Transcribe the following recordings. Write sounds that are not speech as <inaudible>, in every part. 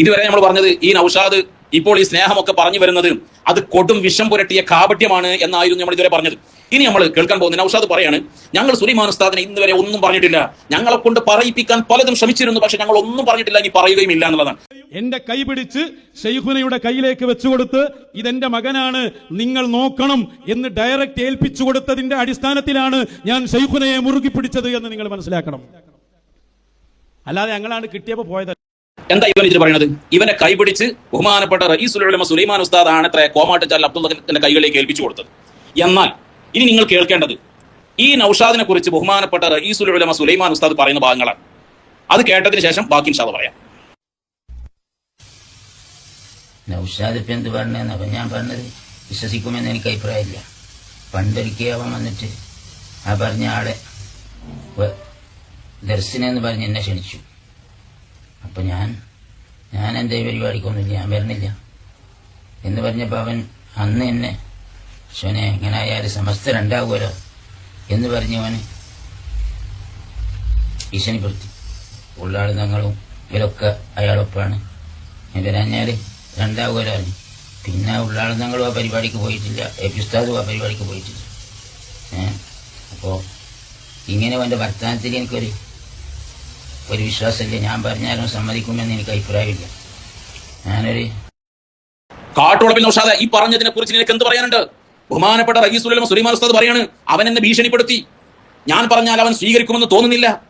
ഇതുവരെ നമ്മൾ പറഞ്ഞത് ഈ നൌഷാദ് ഇപ്പോൾ ഈ സ്നേഹമൊക്കെ പറഞ്ഞു വരുന്നത് അത് കൊടും വിഷം പുരട്ടിയ കാപട്യമാണ് എന്നായിരുന്നു നമ്മൾ ഇതുവരെ പറഞ്ഞത്. ഇനി നമ്മൾ കേൾക്കാൻ പോകുന്ന നൌഷാദ് പറയാണ് ഞങ്ങൾ സുലൈമാൻ ഉസ്താദിനെ ഇന്ന് വരെ ഒന്നും പറഞ്ഞിട്ടില്ല. ഞങ്ങളെ കൊണ്ട് പറയിപ്പിക്കാൻ പലതും ശ്രമിച്ചിരുന്നു പക്ഷെ ഞങ്ങൾ ഒന്നും പറഞ്ഞിട്ടില്ല ഇനി പറയുകയും ഇല്ല എന്നുള്ളതാണ്. എന്റെ കൈ പിടിച്ച് ഷെയ്ഖുനയുടെ കയ്യിലേക്ക് വെച്ചുകൊടുത്ത് ഇതെന്റെ മകനാണ് നിങ്ങൾ നോക്കണം എന്ന് ഡയറക്റ്റ് ഏൽപ്പിച്ചു കൊടുത്തതിന്റെ അടിസ്ഥാനത്തിലാണ് ഞാൻ ഷെയ്ഖുനയെ മുറുകി പിടിച്ചത് എന്ന് നിങ്ങൾ മനസ്സിലാക്കണം. അല്ലാതെ ഞങ്ങളാണ് കിട്ടിയപ്പോ പോയത് എന്താ ഇവൻ ഇതിൽ പറയുന്നത് ഇവനെ കൈപിടിച്ച് ബഹുമാനപ്പെട്ട റയീസുൽ ഉലമ സുലൈമാൻ ഉസ്താദ് ആണ് അത്ര കോമാട്ടുചാൽ അബ്ദുള്ളത്തിന്റെ കൈകളിലേക്ക് ഏൽപ്പിച്ചു കൊടുത്തത്. എന്നാൽ ഇനി നിങ്ങൾ കേൾക്കേണ്ടത് ഈ നൌഷാദിനെ കുറിച്ച് ബഹുമാനപ്പെട്ട റയീസുൽ ഉലമ സുലൈമാൻ ഉസ്താദ് പറയുന്ന ഭാഗങ്ങളാണ്. അത് കേട്ടതിന് ശേഷം ബാക്കി ഇൻഷാദ് പറയാം. നൌഷാദ് ഇപ്പം എന്ത് പറഞ്ഞതെന്ന് അപ്പം ഞാൻ പറഞ്ഞത് വിശ്വസിക്കുമെന്ന് എനിക്ക് അഭിപ്രായമില്ല. പണ്ടൊരിക്കൽ വന്നിട്ട് ആ പറഞ്ഞ ആളെ ദർശനെന്ന് പറഞ്ഞ് എന്നെ ക്ഷണിച്ചു. അപ്പൊ ഞാൻ ഞാൻ എന്റെ പരിപാടിക്കൊന്നുമില്ല ഞാൻ വരുന്നില്ല. എന്ന് പറഞ്ഞപ്പോൾ അവൻ അന്ന് എന്നെ ശിവനെ എങ്ങനെ ആയാലും സമസ്ത രണ്ടാകുമല്ലോ? എന്ന് ഭീഷണിപ്പെടുത്തി. ഉള്ളാളും തങ്ങളും ഇവരൊക്കെ അയാളൊപ്പാണ്. ഞാൻ വരാഞ്ഞാൽ രണ്ടാകുമല്ലോ പറഞ്ഞു. പിന്നെ ഉള്ളാളും തങ്ങളും ആ പരിപാടിക്ക് പോയിട്ടില്ല. എ ആ പരിപാടിക്ക് പോയിട്ടില്ല. അപ്പോൾ ഇങ്ങനെ അവന്റെ വർത്തമാനത്തിൽ എനിക്കൊരു ഒരു വിശ്വാസമില്ല. ഞാൻ പറഞ്ഞാലും സമ്മതിക്കുമെന്ന് എനിക്ക് അഭിപ്രായമില്ല. ഞാനൊരു കാട്ടുളപ്പിൽ ഈ പറഞ്ഞതിനെ കുറിച്ച് നിനക്ക് എന്ത് പറയാനുണ്ട്? ബഹുമാനപ്പെട്ട റഹീസുലമ സുലൈമാൻ ഉസ്താദ് പറയാണ് അവൻ എന്നെ ഭീഷണിപ്പെടുത്തി. ഞാൻ പറഞ്ഞാൽ അവൻ സ്വീകരിക്കുമെന്ന് തോന്നുന്നില്ല.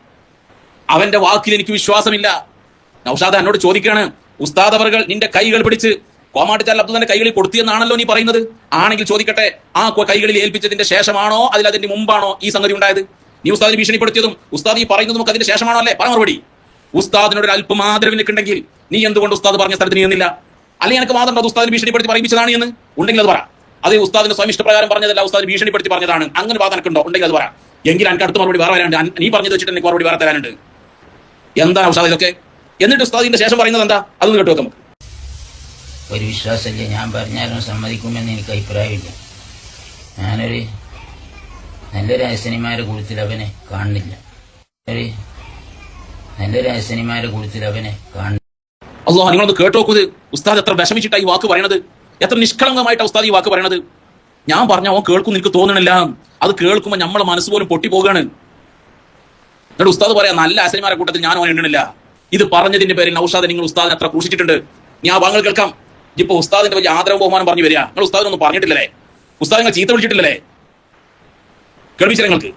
അവന്റെ വാക്കിൽ എനിക്ക് വിശ്വാസമില്ല. നൗഷാദ എന്നോട് ചോദിക്കുകയാണ് ഉസ്താദ് അവർകൾ നിന്റെ കൈകൾ പിടിച്ച് കോമാട്ടിച്ചാൽ അബ്ദുള്ളന്റെ കൈകളിൽ കൊടുത്തിയെന്നാണല്ലോ നീ പറയുന്നത്? ആണെങ്കിൽ ചോദിക്കട്ടെ ആ കൈകളിൽ ഏൽപ്പിച്ചതിന്റെ ശേഷമാണോ? അതിൽ അതിന്റെ മുമ്പാണോ ഈ സംഗതി ഉണ്ടായത്? നീ ഉസ്താദിനെ ഭീഷണിപ്പെടുത്തിയതും ഉസ്താദ് ഈ പറയുന്നതും ഒക്കെ അതിന്റെ ശേഷമാണോ അല്ലേ പറ മറുപടി. ഉസ്താദിനോട് ഒരു അല്പം ആദരവ് നിൽക്കുന്നുണ്ടെങ്കിൽ നീ എന്തുകൊണ്ട് ഉസ്താദ് പറഞ്ഞ സ്ഥലത്ത് നീ നിന്നില്ല അല്ലെങ്കിൽ എനിക്ക് വാദം അത് ഉസ്താദിനെ ഭീഷണിപ്പെടുത്തി പറയിപ്പിച്ചതാണ് എന്ന്? ഉണ്ടെങ്കിൽ അത് പറ. അത് ഉസ്താദിന്റെ സ്വയം ഇഷ്ടപ്രകാരം പറഞ്ഞതല്ല ഉസ്താദ് ഭീഷണിപ്പെടുത്തി പറഞ്ഞതാണ്. അങ്ങനെ വാദം എനിക്കുണ്ടോ? ഉണ്ടെങ്കിൽ അത് പറ. എങ്കിൽ എനിക്ക് അടുത്ത മറുപടി വേറെ വരാനുണ്ട്. നീ പറഞ്ഞത് വെച്ചിട്ട് എനിക്ക് മറുപടി വേറെ തരാനുണ്ട്. എന്താണ് ഉസ്താദ് ഇതൊക്കെ? എന്നിട്ട് ഉസ്താദിന്റെ ശേഷം പറയുന്നത് എന്താ? അതൊന്ന് കേട്ടു നമുക്ക്. ഒരു വിശ്വാസമില്ല. ഞാൻ പറഞ്ഞാലും സമ്മതിക്കുമെന്ന് എനിക്ക് അഭിപ്രായമില്ല. ഞാനൊരു നല്ലൊരു അസനിമാരുടെ കൂട്ടത്തിൽ അവനെ കാണുന്നില്ല. നല്ലൊരു അസനിമാരുടെ കൂട്ടത്തിൽ അവനെ കാണുന്നില്ല. അള്ളാഹ് നിങ്ങളൊന്ന് കേട്ടു നോക്കൂ ഉസ്താദ് എത്ര വിഷമിച്ചിട്ടാ ഈ വാക്ക് പറയണത്? എത്ര നിഷ്കളങ്കമായിട്ടാ ഉസ്താദ് ഈ വാക്ക് പറയണത്? ഞാൻ പറഞ്ഞ അവൻ കേൾക്കും നിനക്ക് തോന്നണില്ല. അത് കേൾക്കുമ്പോൾ നമ്മളെ മനസ്സ് പോലും പൊട്ടി പോകാണ് എന്നിട്ട് ഉസ്താദ് പറയാം നല്ല അസനിമാരെ കൂട്ടത്തിൽ ഞാൻ അവൻ എണ്ണണില്ല. ഇത് പറഞ്ഞതിന്റെ പേരിൽ നൌഷാദ് നിങ്ങൾ ഉസ്താദിനെ എത്ര ക്രൂശിച്ചിട്ടുണ്ട്. ഞാൻ വാങ്ങൾ കേൾക്കാം. ഇപ്പൊ ഉസ്താദിന്റെ വലിയ ആദരവ് ബഹുമാനം പറഞ്ഞു വരിക. നിങ്ങൾ ഉസ്താദിനൊന്നും പറഞ്ഞിട്ടില്ലല്ലേ? ഉസ്താദ് നിങ്ങൾ ചീത്ത വിളിച്ചിട്ടില്ലല്ലേ? നിങ്ങൾക്ക്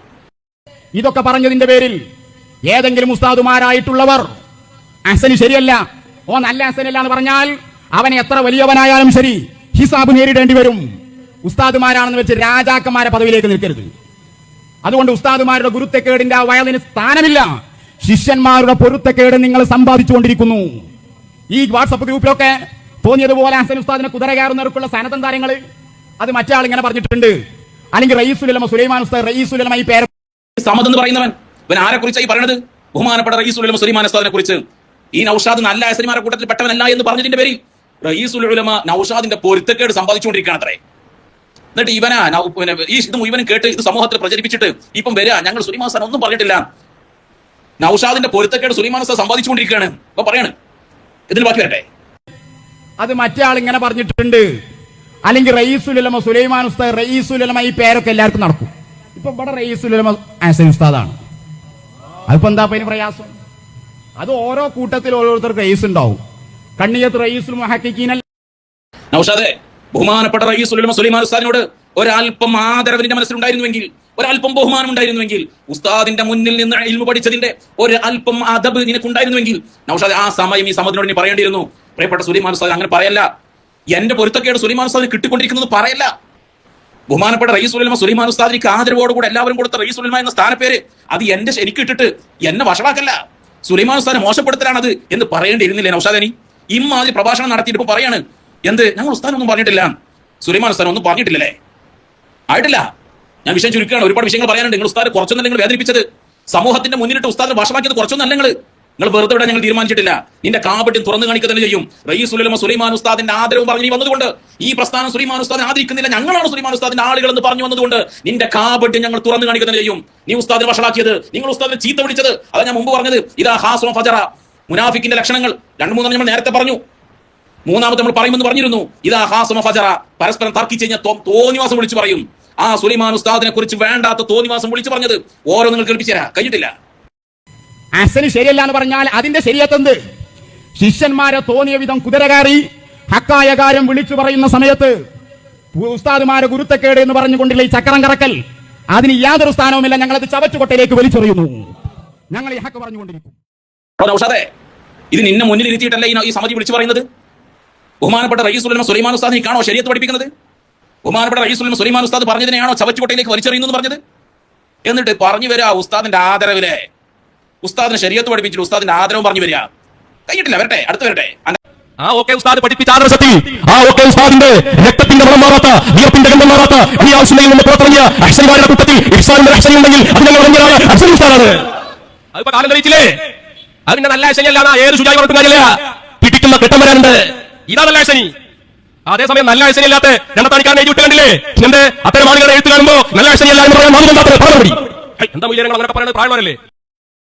ഇതൊക്കെ പറഞ്ഞതിന്റെ പേരിൽ ഏതെങ്കിലും ഉസ്താദുമാരായിട്ടുള്ളവർ അസന് ശരിയല്ല. ഓ നല്ല അസനല്ല എന്ന് പറഞ്ഞാൽ അവൻ എത്ര വലിയവനായാലും ശരി ഹിസാബ് നേരിടേണ്ടി വരും. ഉസ്താദുമാരാണെന്ന് വെച്ച് രാജാക്കന്മാരെ പദവിയിലേക്ക് നിൽക്കരുത്. അതുകൊണ്ട് ഉസ്താദുമാരുടെ ഗുരുത്തക്കേടിന്റെ ആ വയലിന് സ്ഥാനമില്ല. ശിഷ്യന്മാരുടെ പൊരുത്തക്കേട് നിങ്ങൾ സമ്പാദിച്ചുകൊണ്ടിരിക്കുന്നു. ഈ വാട്സപ്പ് ഗ്രൂപ്പിലൊക്കെ തോന്നിയതുപോലെ ഹസൻ ഉസ്താദിനെ കുതിര കയറുന്നവർക്കുള്ള സനതം താരങ്ങൾ അത് മറ്റേ ഇങ്ങനെ പറഞ്ഞിട്ടുണ്ട്. അല്ലെങ്കിൽ റയീസുലമ സുലൈമാൻ ഉസ്താദ് റയീസുലമ ഈ പേര് സമദ് എന്ന് പറയുന്നവൻ. ഇവൻ ആരെ കുറിച്ചായി പറയണത്? ബഹുമാനപ്പെട്ട റയീസുലമ സുലൈമാൻ ഉസ്താദിനെ കുറിച്ച്. ഈ നൌഷാദ് നല്ല അസരിമാരെ കൂട്ടത്തിൽ പെട്ടവനല്ല എന്ന് പറഞ്ഞതിന്റെ പേരിൽ റയീസുലമ നൌഷാദിന്റെ പൊരുത്തക്കേട് സമ്പാദിച്ചുകൊണ്ടിരിക്കുകയാണ് അത്രേ എന്നിട്ട് ഇവനാ ഈ ഇത് മുഴുവനും കേട്ട് ഇത് സമൂഹത്തിൽ പ്രചരിപ്പിച്ചിട്ട് ഇപ്പം വരിക ഞങ്ങൾ സുലൈമാൻ സാൻ ഒന്നും പറഞ്ഞിട്ടില്ല. നൌഷാദിന്റെ പൊരുത്തക്കേട് സുലൈമാൻ സാർ സമ്പാദിച്ചുകൊണ്ടിരിക്കുകയാണ്. അപ്പൊ പറയാണ്. ഇതിന് ബാക്കി വരട്ടെ. അത് മറ്റേ ആൾ ഇങ്ങനെ പറഞ്ഞിട്ടുണ്ട്. അല്ലെങ്കിൽ റയീസുലമ സുലൈമാൻ ഉസ്താദ് റയീസുലമ ഈ പേരൊക്കെ എല്ലാവർക്കും നടക്കും. ഇപ്പൊ ഇവിടെ റയീസുലമ ആസൻ ഉസ്താദാണ്. അതിപ്പോ എന്താ അതിന് പ്രയാസം? അത് ഓരോ കൂട്ടത്തിൽ ഓരോരുത്തർക്ക് റയീസ് ഉണ്ടാവും. കണ്ണിയത്ത് റയീസുൽ മുഹക്കിക്കീനൽ നൌഷാദെ ബഹുമാനപ്പെട്ട റയീസ് ഉലമ സുലൈമാൻ ഉസ്താദിനോട് ഒരല്പം ആദരവിന്റെ മനസ്സിലുണ്ടായിരുന്നുവെങ്കിൽ ഒരല്പം ബഹുമാനം ഉണ്ടായിരുന്നുവെങ്കിൽ ഉസ്താദിന്റെ മുന്നിൽ നിന്ന് ഇൽമു പഠിച്ചതിന്റെ ഒരു അല്പം അദബ് നിനക്കുണ്ടായിരുന്നുവെങ്കിൽ നൌഷാദ് ആ സമയം ഈ സമയത്തിനോട് നീ പറയേണ്ടിയിരുന്നു. പ്രിയപ്പെട്ട സുലൈമാൻ ഉസ്താദ് അങ്ങനെ പറയല്ല. എന്റെ പൊരുത്തക്കേട് സുലൈമാൻ ഉസ്താദിന് കിട്ടിക്കൊണ്ടിരിക്കുന്നത് പറയല്ല. ബഹുമാനപ്പെട്ട റയീസ് ഉലമ സുലൈമാൻ ഉസ്താദിക്ക് ആദരവോടുകൂടെ എല്ലാവരും കൊടുത്ത റയീസ് ഉലമ എന്ന സ്ഥാനപ്പേര് അത് എന്റെ എനിക്ക് ഇട്ടിട്ട് എന്നെ വഷളാക്കല്ല. സുലൈമാൻ ഉസ്താദിനെ മോശപ്പെടുത്തലാണത് എന്ന് പറയേണ്ടിയിരുന്നില്ലേ നൌഷാദനി ഇമ്മാതിരി പ്രഭാഷണം നടത്തിയിട്ട് ഇപ്പൊ പറയാണ്. എന്ത്? ഞങ്ങൾ ഉസ്താദൊന്നും പറഞ്ഞിട്ടില്ല. സുലൈമാൻ ഉസ്താൻ ഒന്നും പറഞ്ഞിട്ടില്ലല്ലേ? ആയിട്ടില്ല. ഞാൻ വിഷയം ചുരുക്കുകയാണ്. ഒരുപാട് വിഷയങ്ങൾ പറയാനുണ്ട്. നിങ്ങൾ ഉസ്താദ് കുറച്ചൊന്നും നിങ്ങൾ വേദനിപ്പിച്ചത്? സമൂഹത്തിന്റെ മുന്നിലിട്ട് ഉസ്താദിനെ വഷമാക്കിയത് കുറച്ചൊന്നല്ല നിങ്ങൾ നിങ്ങൾ വെറുതെ വിടാൻ ഞങ്ങൾ തീരുമാനിച്ചിട്ടില്ല. നിന്റെ കാപട്യം തുറന്നു കാണിക്കുക തന്നെ ചെയ്യും. റയീസ് ഉലമ സുലൈമാൻ ഉസ്താദിന്റെ ആദരവും പറഞ്ഞു വന്നതുകൊണ്ട്. ഈ പ്രസ്ഥാനം സുലൈമാൻ ഉസ്താദിനെ ആദരിക്കുന്നില്ല. ഞങ്ങളാണ് സുലൈമാൻ ഉസ്താദിന്റെ ആളുകൾ എന്ന് പറഞ്ഞു വന്നതുകൊണ്ട് നിന്റെ കാപട്യം ഞങ്ങൾ തുറന്നു കാണിക്കുക തന്നെ ചെയ്യും. നീ ഉസ്താദിനെ വഷളാക്കിയത് നിങ്ങൾ ഉസ്താദിനെ ചീത്ത വിളിച്ചത്. അതാ ഞാൻ മുമ്പ് പറഞ്ഞത്. ഇതാ ഹാസോ ഫജറ മുനാഫിക്കിന്റെ ലക്ഷണങ്ങൾ. രണ്ട് മൂന്നെണ്ണം നമ്മൾ നേരത്തെ പറഞ്ഞു. മൂന്നാമത്തെ നമ്മൾ പറയുമെന്ന് പറഞ്ഞിരുന്നു. ഇതാ ഹാസമ ഫജറ പരസ്പരം തർക്കിച്ച് കഴിഞ്ഞാൽ തോന്നിവാസം വിളിച്ചു പറയും. ആ സുലൈമാൻ ഉസ്താദിനെ കുറിച്ച് വേണ്ടാത്ത തോന്നിവാസം വിളിച്ചു പറഞ്ഞത് ഓരോ നിങ്ങൾ കേൾപ്പിച്ചു തരാം. കഴിഞ്ഞിട്ടില്ല. അസന് ശരിയല്ല എന്ന് പറഞ്ഞാൽ അതിന്റെ ശരിയത്തെന്ത് ശിഷ്യന്മാരെ തോന്നിയ വിധം കുതിര കയറി ഹക്കായ കാര്യം വിളിച്ചു പറയുന്ന സമയത്ത് ഉസ്താദുമാരെ ഗുരുത്തക്കേട് എന്ന് പറഞ്ഞുകൊണ്ടുള്ള ഈ ചക്രം കറക്കൽ അതിന് യാതൊരു സ്ഥാനവുമില്ല. ഞങ്ങൾ അത് ചവച്ചുകൊട്ടയിലേക്ക് വലിച്ചെറിയുന്നു. ഞങ്ങൾ ഈ ഹക്ക് പറഞ്ഞുകൊണ്ടിരിക്കും. ഇത് നിന്നെ മുന്നിൽ ഇരുത്തിയിട്ടല്ലേ ഈ സമിതി വിളിച്ചു പറയുന്നത്? ബഹുമാനപ്പെട്ട റയീസുലമ സുലൈമാൻ ഉസ്താദ് നീ കാണോ ശരിയത്ത് പഠിപ്പിക്കുന്നത്? ബഹുമാനപ്പെട്ട റയീസുലമ സുലൈമാൻ ഉസ്താദ് പറഞ്ഞതിനെയാണോ ചവച്ചുകൊട്ടയിലേക്ക് വലിച്ചെറിയുന്നു പറഞ്ഞത്? എന്നിട്ട് പറഞ്ഞു വരാ ഉസ്താദിന്റെ ആദരവിലെ. ഉസ്താദിനെ ശരീരത്ത് പഠിപ്പിച്ചിട്ട് ഉസ്താദിന്റെ ആദരവും പറഞ്ഞു വരിക. കഴിഞ്ഞിട്ടില്ല വരട്ടെ അടുത്ത് വരട്ടെ. ആ ഓക്കെ ഉസ്താദ് പഠിപ്പിച്ച ആദർശത്തിൽ ആ ഓക്കെ ഉസ്താദിന്റെ രക്തത്തിന്റെ വളം മാറാത്ത വിയർപ്പിന്റെ ഗന്ധം മാറാത്ത ഈ ആവശ്യമെങ്കിൽ നിന്ന് പുറത്തിറങ്ങിയ അക്ഷരമാരുടെ കൂട്ടത്തിൽ ഇർസാലിന്റെ അക്ഷരം ഉണ്ടെങ്കിൽ അത് ഞങ്ങൾ പറഞ്ഞാണ് അക്ഷര ഉസ്താദാണ്. അതിപ്പോ കാലം തെളിയിച്ചില്ലേ? അതിന്റെ നല്ല അശനിയല്ല ഏത് ശുചായി പറഞ്ഞിട്ട് കാര്യമില്ല. പിടിക്കുന്ന കെട്ടം വരാനുണ്ട്. ഇതാ നല്ല അശനി അതേസമയം നല്ല അശനിയില്ലാത്ത രണ്ടത്താണിക്കാരൻ എഴുതി വിട്ട് കണ്ടില്ലേ എന്റെ അത്തരം ആളുകളെ എഴുത്ത് കാണുമ്പോ നല്ല അശനിയല്ല എന്ന് പറയാൻ പറഞ്ഞു എന്താ മൂല്യങ്ങൾ അങ്ങനെ പറയുന്നത് പ്രായമാരല്ലേ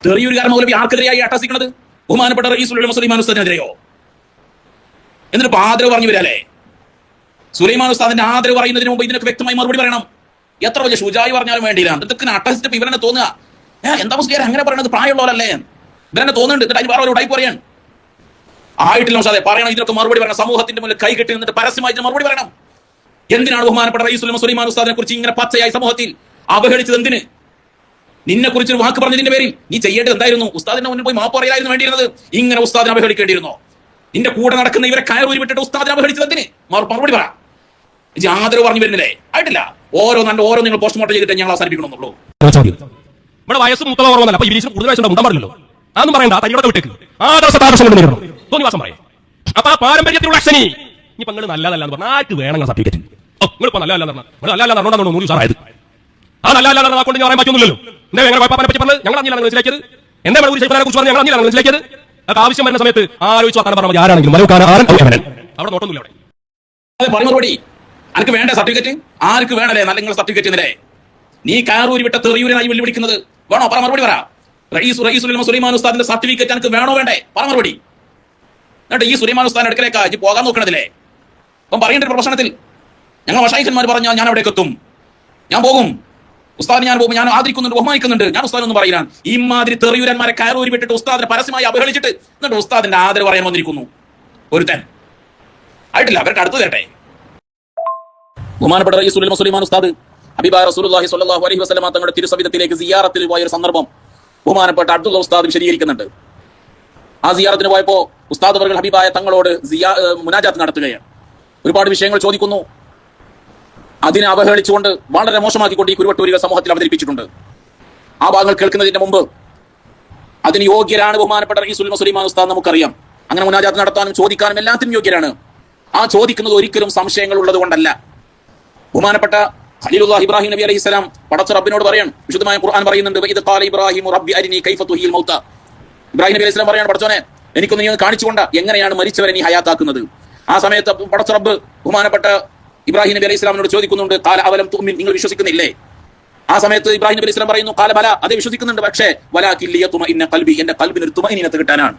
തെറിയൂരുകാരൻ മൗലവി ആർക്കെതിരെയായി അട്ടസിക്കുന്നത് ബഹുമാനപ്പെട്ട റയീസുലുള്ള സുലൈമാൻ ഉസ്താദിനെതിരെയോ? എന്നിട്ട് ആദരവ് പറഞ്ഞു വരാല്ലേ സുലൈമാൻ ഉസ്താദിന്റെ ആദരവ് പറയുന്നതിന് മുമ്പ് ഇതിനൊക്കെ വ്യക്തമായി മറുപടി പറയണം. എത്ര വലിയ ഷുജായി പറഞ്ഞാലും വേണ്ടിയില്ല. ഇതൊക്കെ അട്ടസിട്ട് ഇവരെന്നെ തോന്നുക. ഏ എന്താ മുസ്ലിം അങ്ങനെ പറയുന്നത് പ്രായമുള്ളവരല്ലേ? ഇവരെന്നെ തോന്നുന്നുണ്ട്. എന്നിട്ട് അതിന് വേറെ ടൈപ്പ് പറയാൻ ആയിട്ടില്ല ഉസ്താദെ പറയണം. ഇതിനൊക്കെ മറുപടി പറയണം. സമൂഹത്തിന്റെ മുന്നിൽ കൈ കെട്ടി നിന്നിട്ട് പരസ്യമായി ഇതിന് മറുപടി പറയണം. എന്തിനാണ് ബഹുമാനപ്പെട്ട റയീസുലമ സുലൈമാൻ ഉസ്താദിനെ കുറിച്ച് ഇങ്ങനെ പച്ചയായി സമൂഹത്തിൽ അവഹേളിച്ചത്? എന്തിന്? നിന്നെ കുറിച്ച് ഒരു വാക്ക് പറഞ്ഞതിന്റെ പേരിൽ നീ ചെയ്യേണ്ടത് എന്തായിരുന്നു? ഉസ്താദിന്റെ മുന്നിൽ പോയി മാപ്പ് പറയായിരുന്നു വേണ്ടിയിരുന്നത്. ഇങ്ങനെ ഉസ്താദിനെ അവഹേളിക്കേണ്ടിയിരുന്നോ. നിന്റെ കൂടെ നടക്കുന്ന ഇവരെ കയറൂരി വിട്ടിട്ട് ഉസ്താദിനെ അവഹേളിച്ചത് എന്തിന്? മറുപടി പറ. ആദരവ് പറഞ്ഞു വരുന്നില്ലേ? ആയിട്ടില്ല. ഓരോ നല്ല ഓരോ നിങ്ങൾ പോസ്റ്റ്മോർട്ടം ചെയ്തിട്ട് ഞങ്ങൾ അവസാനിപ്പിക്കണമെന്നുള്ളൂ. ഇവിടെ വയസ്സ് മൂത്തവ ഓർമ്മല്ല അപ്പൊ ഇവരീശ് കൂടുതൽ വയസ്സുണ്ടാവും പാടില്ലല്ലോ അതൊന്നും പറയണ്ട. തരിയോടെ വിട്ടേക്ക്. ആദർശ ആദർശം കൊണ്ട് നേരിടണം തോന്നിവാസം പറയേ. അപ്പൊ ആ പാരമ്പര്യത്തിലുള്ള അക്ഷനി ഇനിയിപ്പോ നിങ്ങൾ നല്ലതല്ല എന്ന് പറഞ്ഞാൽ ആർക്ക് വേണം സർട്ടിഫിക്കറ്റ് ഓ നിങ്ങളിപ്പോ നല്ലതല്ല നിങ്ങൾ നല്ല അല്ല പറഞ്ഞോണ്ടാണ് നൂറ് സാറായത് ആ നല്ല അല്ല എന്ന കൊണ്ട് ഞാൻ പറയാൻ പറ്റുന്നില്ലല്ലോ എന്താ ഞങ്ങൾ പാപ്പാനെ പറ്റി പറഞ്ഞത്? ഞങ്ങൾ അഞ്ഞിലാണ് മനസ്സിലാക്കിയത്. എന്താ ഒരു ശൈഖനെ കുറിച്ച് പറഞ്ഞു ഞങ്ങൾ അഞ്ഞിലാണ് മനസ്സിലാക്കിയത്? അത് ആവശ്യം വരുന്ന സമയത്ത് ആലോചിച്ച് വർത്താനം പറഞ്ഞാൽ ആരാണെങ്കിലും. മലവുകാരൻ ആരൻ അവിടെ നോട്ടൊന്നുമില്ല അവിടെ. പറഞ്ഞു മറുപടി അനക്ക് വേണ്ട സർട്ടിഫിക്കറ്റ്? ആർക്ക് വേണല്ലേ നല്ല നിങ്ങൾ സർട്ടിഫിക്കറ്റ് എന്നില്ലേ? നീ കാറൂരി വിട്ട തെറിയൂരിനായി വെല്ലുവിളിക്കുന്നത്. വേണോ? പറ മറുപടി പറ. റയീസ് റയീസുൽ സുലൈമാൻ ഉസ്താദിന്റെ സർട്ടിഫിക്കറ്റ് എനിക്ക് വേണോ വേണ്ടേ? പറ മറുപടി. എന്നിട്ട് ഈ സുലൈമാൻ ഉസ്താദിന്റെ അടുക്കലേക്കാ ഇജ്ജ് പോകാൻ നോക്കണതില്ലേ? അപ്പം പറയേണ്ട പ്രഭാഷണത്തിൽ ഞങ്ങൾ വഷായിക്കന്മാർ പറഞ്ഞാൽ ഞാൻ അവിടേക്ക് എത്തും. ഞാൻ പോകും. ഉസ്താദിനെ ഞാൻ പോകുമ്പോൾ ഞാൻ ആദരിക്കുന്നുണ്ട് ബഹുമാനിക്കുന്നുണ്ട്. ഞാൻ ഉസ്താദ് ഉസ്താദൊന്നും പറയുന്ന ഇമാതിരി തെറിയൂരന്മാരെ കയറൂരി വിട്ടിട്ട് ഉസ്താദിനെ പരസ്യമായി അപഹരിച്ചിട്ട് എന്നിട്ട് ഉസ്താദിന്റെ ആദരവ് പറയാൻ വന്നിരിക്കുന്നു. ഒരുത്തൻ. ആയിട്ടില്ല അവർക്ക് അടുത്ത് തരട്ടെ ബഹുമാനപ്പെട്ട റയീസുൽ മുസ്ലിമാൻ ഉസ്താദ്. അബിബാ റസൂലുള്ളാഹി സ്വല്ലല്ലാഹു അലൈഹി വസല്ലമ തങ്ങളുടെ തിരുസവിധത്തിലേക്ക് സിയാറത്തിൽ പോയ ഒരു സന്ദർഭം ബഹുമാനപ്പെട്ട അബ്ദുള്ള ഉസ്താദ് വിശദീകരിക്കുന്നുണ്ട് ആ സിയാറത്തിന് പോയപ്പോ ഉസ്താദ് അവർ ഹബീബായ തങ്ങളോട് സിയാ മുനാജാത്ത് നടത്തുകയാണ്. ഒരുപാട് വിഷയങ്ങൾ ചോദിക്കുന്നു. അതിനെ അവഹേളിച്ചുകൊണ്ട് വളരെ മോശമാക്കിക്കൊണ്ട് ഈ കുരുവട്ടൂരിക സമൂഹത്തിൽ അവതരിപ്പിച്ചിട്ടുണ്ട്. ആ ഭാഗങ്ങൾ കേൾക്കുന്നതിന് മുമ്പ് അതിന് യോഗ്യരാണ് ബഹുമാനപ്പെട്ട റഹീസുൽ മുസ്ലിമാൻ ഉസ്താദ് നമുക്കറിയാം. അങ്ങനെ മുനാജാത്ത് നടത്താനും ചോദിക്കാനും എല്ലാത്തിനും യോഗ്യരാണ്. ആ ചോദിക്കുന്നത് ഒരിക്കലും സംശയങ്ങൾ ഉള്ളത് കൊണ്ടല്ല ബഹുമാനപ്പെട്ട ഖലീലുല്ലാഹ് ഇബ്രാഹിം നബി അലൈഹി സ്വലാം പടച്ച റബ്ബിനോട് പറയാൻ വിശുദ്ധമായ ഖുർആൻ പറയുന്നുണ്ട് ഇത് ഖാല ഇബ്രാഹിം റബ്ബി അരിനി കൈഫ തുഹിൽ മൗത്ത. ഇബ്രാഹിം നബി അലൈഹി സ്വലാം പറയാണ് പടച്ചോനെ എനിക്കൊന്ന് നീ കാണിച്ചുകൊണ്ട എങ്ങനെയാണ് മരിച്ചവരെ നീ ഹയാത്താക്കുന്നത്? ആ സമയത്ത് പടച്ച റബ്ബ് ബഹുമാനപ്പെട്ട ഇബ്രാഹിം നബി അലൈഹി സ്വലാമിനോട് ചോദിക്കുന്നുണ്ട് കാല അവലം തുമ്മിൻ നിങ്ങൾ വിശ്വസിക്കുന്നില്ലേ? ആ സമയത്ത് ഇബ്രാഹിം നബി അലൈഹി പറയുന്നു കാല ബല. അതെ വിശ്വസിക്കുന്നുണ്ട് പക്ഷേ വലാ കില്ലിയ തുമ ഇന്ന കൽബി എന്റെ കൽബിന് ഒരു തുമഇനത്ത് കിട്ടാനാണ്.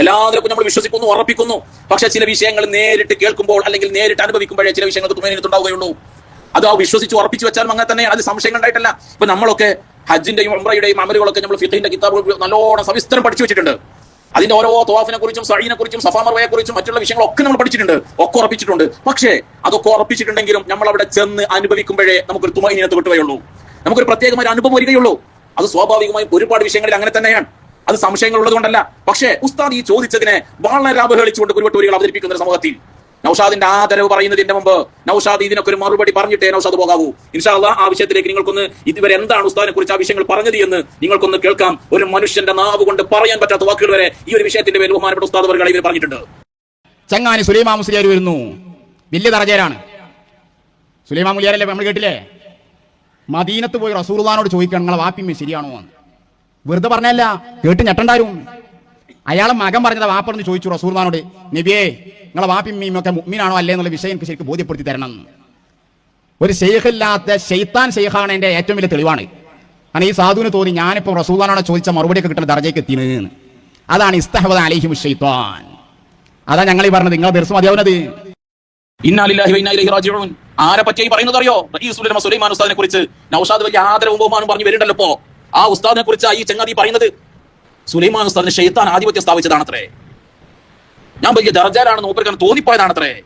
എല്ലാവർക്കും നമ്മൾ വിശ്വസിക്കുന്നു ഉറപ്പിക്കുന്നു പക്ഷെ ചില വിഷയങ്ങൾ നേരിട്ട് കേൾക്കുമ്പോൾ അല്ലെങ്കിൽ നേരിട്ട് അനുഭവിക്കുമ്പോഴേ ചില വിഷയങ്ങൾക്ക് തുമേനത്തുണ്ടാവുകയുള്ളൂ അത് ആ വിശ്വസിച്ച് ഉറപ്പിച്ചു വെച്ചാൽ അങ്ങനെ തന്നെ അത് സംശയങ്ങൾ ഉണ്ടായിട്ടല്ല. ഇപ്പൊ നമ്മളൊക്കെ ഹജ്ജിന്റെയും ഉംറയുടെയും അമലുകളൊക്കെ നമ്മൾ ഫിഖിന്റെ കിതാബുകൾ നല്ലോണം സവിസ്തരം പഠിച്ചു വെച്ചിട്ടുണ്ട്. അതിന്റെ ഓരോ തോഫിനെ കുറിച്ചും സഹീനെ കുറിച്ചും സഫാമർവയെ കുറിച്ചും മറ്റുള്ള വിഷയങ്ങളൊക്കെ നമ്മൾ പഠിച്ചിട്ടുണ്ട്. ഒക്കെ ഉറപ്പിച്ചിട്ടുണ്ട്. പക്ഷേ അതൊക്കെ ഉറപ്പിച്ചിട്ടുണ്ടെങ്കിലും നമ്മൾ അവിടെ ചെന്ന് അനുഭവിക്കുമ്പോഴേ നമുക്കൊരു തുമഹീനത്ത് കിട്ടുകയുള്ളൂ നമുക്കൊരു പ്രത്യേകമായ അനുഭവം വരികയുള്ളൂ. അത് സ്വാഭാവികമായും ഒരുപാട് വിഷയങ്ങളിൽ അങ്ങനെ തന്നെയാണ്. അത് സംശയങ്ങൾ ഉള്ളതുകൊണ്ടല്ല പക്ഷേ ഉസ്താദ് ഈ ചോദിച്ചതിനെ വളരെ അവഹേളിച്ചുകൊണ്ട് കുരുവട്ടൂരികൾ അവതരിപ്പിക്കുന്ന ഒരു സമൂഹത്തിൽ നൌഷാദിന്റെ ആദരവ് പറയുന്നതിന്റെ മുമ്പ് നൌഷാദ് ഇതിനൊക്കെ ഒരു മറുപടി പറഞ്ഞിട്ടേ നൌഷാദ് പോകാവൂ. ഇൻഷാല്ല ആ വിഷയത്തിലേക്ക് നിങ്ങൾക്കൊന്ന് ഇതുവരെ എന്താണ് ഉസ്താദിനെ കുറിച്ച് ആ വിഷയങ്ങൾ പറഞ്ഞത് എന്ന് നിങ്ങൾക്കൊന്ന് കേൾക്കാം. ഒരു മനുഷ്യന്റെ നാവ് കൊണ്ട് പറയാൻ പറ്റാത്ത വാക്കുകൾ വരെ ഈ ഒരു വിഷയത്തിന്റെ പേര് ബഹുമാനപ്പെട്ട ഉസ്താദ് വർഗ ഇവർ പറഞ്ഞിട്ടുണ്ട്. ചങ്ങാനി സുലൈമാ മുസ്ലിയാർ വരുന്നു. വലിയ ദർജയിലാണ്. സുലൈമാ മുലിയാരല്ലേ നമ്മൾ കേട്ടില്ലേ? മദീനത്ത് പോയി റസൂർദാനോട് ചോദിക്കണം നിങ്ങളെ വാപ്പിമ്മ ശരിയാണോ എന്ന്. വെറുതെ പറഞ്ഞല്ല കേട്ട് ഞെട്ടണ്ടാരും. അയാളെ മകൻ പറഞ്ഞത് വാപ്പറന്ന് ചോദിച്ചു റസൂർമാനോട് നബിയേ നിങ്ങളെ വാപ്പിമ്മയും ഒക്കെ മുഗ്മിനാണോ അല്ലേ എന്നുള്ള വിഷയം എനിക്ക് ശരിക്കും ബോധ്യപ്പെടുത്തി തരണം. ഒരു ഷെയ്ഖില്ലാത്ത ഷെയ്ത്താൻ ഷെയ്ഖാണ് എന്റെ ഏറ്റവും വലിയ തെളിവാണ്. കാരണം ഈ സാധുവിന് തോന്നി ഞാനിപ്പോൾ റസൂദാനോട് ചോദിച്ച മറുപടിയൊക്കെ കിട്ടുന്ന ദർജയ്ക്ക് എത്തിയെന്ന്. അതാണ് ഇസ്തഹബദ് അലൈഹിം ഷെയ്ത്താൻ അതാ ഞങ്ങൾ ഈ പറഞ്ഞത് നിങ്ങൾ ദിവസം മതിയാവുന്നത്. ആരെ പറ്റി പറയുന്നത് അറിയോ? സുലൈമാൻ ഉസ്താദിനെ കുറിച്ച്. നൗഷാദ് വലിയ ആദരവും ബഹുമാനം പറഞ്ഞു വരുന്നുണ്ടല്ലോ ആ ഉസ്താദിനെ കുറിച്ച് ഈ ചങ്ങാതി പറയുന്നത്. സുലൈമാൻ ഉസ്താദിന് ഷെയ്ത്താൻ ആധിപത്യം സ്ഥാപിച്ചതാണത്രേ. ഞാൻ വലിയ ദർജാരാണെന്ന് നോക്കാൻ തോന്നിപ്പോയതാണത്രേ.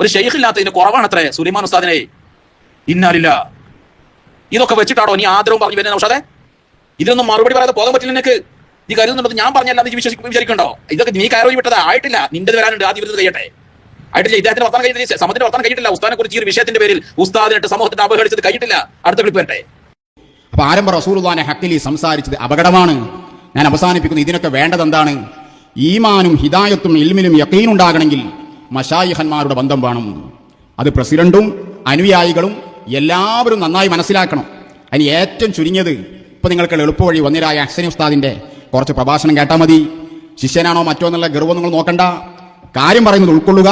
ഒരു ഷെയ്ഖില്ലാത്തതിന് കുറവാണത്രേ സുലൈമാൻ ഉസ്താദിനെ. ഇന്നാലില്ല. ഇതൊക്കെ വെച്ചിട്ടാണോ നീ ആദരവും പറഞ്ഞു വരുന്നത് പക്ഷേ ഇതിനൊന്നും മറുപടി പറയാതെ പോകാൻ പറ്റില്ല നിനക്ക്. നീ കരുതുന്നുണ്ടത് ഞാൻ പറഞ്ഞല്ല നീ വിശ്വസിക്കും വിചാരിക്കണ്ടോ? ഇതൊക്കെ നീ കയറി വിട്ടതാ. ആയിട്ടില്ല. നിന്റെ വരാനുണ്ട് ആദ്യം ഇരുന്ന് കഴിയട്ടെ ആയിട്ടില്ല ഇദ്ദേഹത്തിന് വർത്താനം കഴിഞ്ഞില്ല സമത്തിന്റെ വർത്താനം കഴിഞ്ഞിട്ടില്ല. ഉസ്താനെ കുറിച്ച് ഈ വിഷയത്തിന്റെ പേരിൽ ഉസ്താദിനായിട്ട് സമൂഹത്തിന്റെ അപഹരിച്ചത് കഴിഞ്ഞിട്ടില്ല. അടുത്ത ക്ലിപ്പ് വരട്ടെ. അപ്പൊ ആരംഭ റസൂർ ഹക്കിലി സംസാരിച്ചത് അപകടമാണ്. ഞാൻ അവസാനിപ്പിക്കുന്നു. ഇതിനൊക്കെ വേണ്ടത് എന്താണ് ഈമാനും ഹിദായത്തും ഇൽമിലും യക്കീനും ഉണ്ടാകണമെങ്കിൽ മഷായിഹന്മാരുടെ ബന്ധം വേണം. അത് പ്രസിഡന്റും അനുയായികളും എല്ലാവരും നന്നായി മനസ്സിലാക്കണം. അതിന് ഏറ്റവും ചുരുങ്ങിയത് ഇപ്പൊ നിങ്ങൾക്ക് എളുപ്പവഴി വന്നിരായ അഹ്സനി ഉസ്താദിന്റെ കുറച്ച് പ്രഭാഷണം കേട്ടാൽ മതി. ശിഷ്യനാണോ മറ്റോ എന്നുള്ള ഗർവം നിങ്ങൾ നോക്കണ്ട. കാര്യം പറയുന്നത് ഉൾക്കൊള്ളുക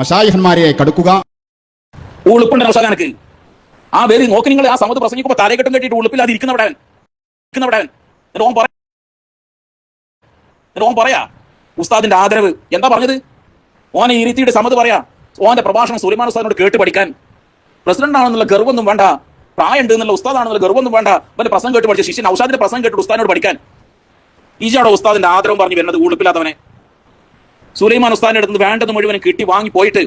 മഷായിഹന്മാരെ കടുക്കുക. ആ പേര് നോക്കി നിങ്ങൾ ആ സമയത്ത് പ്രസംഗിക്കുമ്പോൾ തലകെട്ടും കെട്ടിയിട്ട് ഉളുപ്പില്ലാതെ ഇരിക്കുന്നവിടെ ഇരിക്കുന്നവിടെ ഓൻ പറ എന്നിട്ട് ഓൻ പറയാ ഉസ്താദിന്റെ ആദരവ്. എന്താ പറഞ്ഞത്? ഓനെ ഇരുത്തിയിട്ട് സമത് പറയാ ഓന്റെ പ്രഭാഷണം സുലൈമാൻ ഉസ്താദിനോട് കേട്ട് പഠിക്കാൻ. പ്രസിഡന്റ് ആണെന്നുള്ള ഗർവൊന്നും വേണ്ട പ്രായമുണ്ട് എന്നുള്ള ഉസ്താദാണെന്നുള്ള ഗർവൊന്നും വേണ്ട അവന്റെ പ്രസംഗം കേട്ട് പഠിച്ച ശിഷ്യൻ ഔഷാദിന്റെ പ്രസംഗം കേട്ട് ഉസ്താദിനോട് പഠിക്കാൻ. ഈജാടോ ഉസ്താദിന്റെ ആദരവും പറഞ്ഞു വരുന്നത് ഉളുപ്പില്ലാത്തവനെ. സുലൈമാൻ ഉസ്താദിന്റെ അടുത്ത് വേണ്ടത് മുഴുവൻ കിട്ടി വാങ്ങി പോയിട്ട്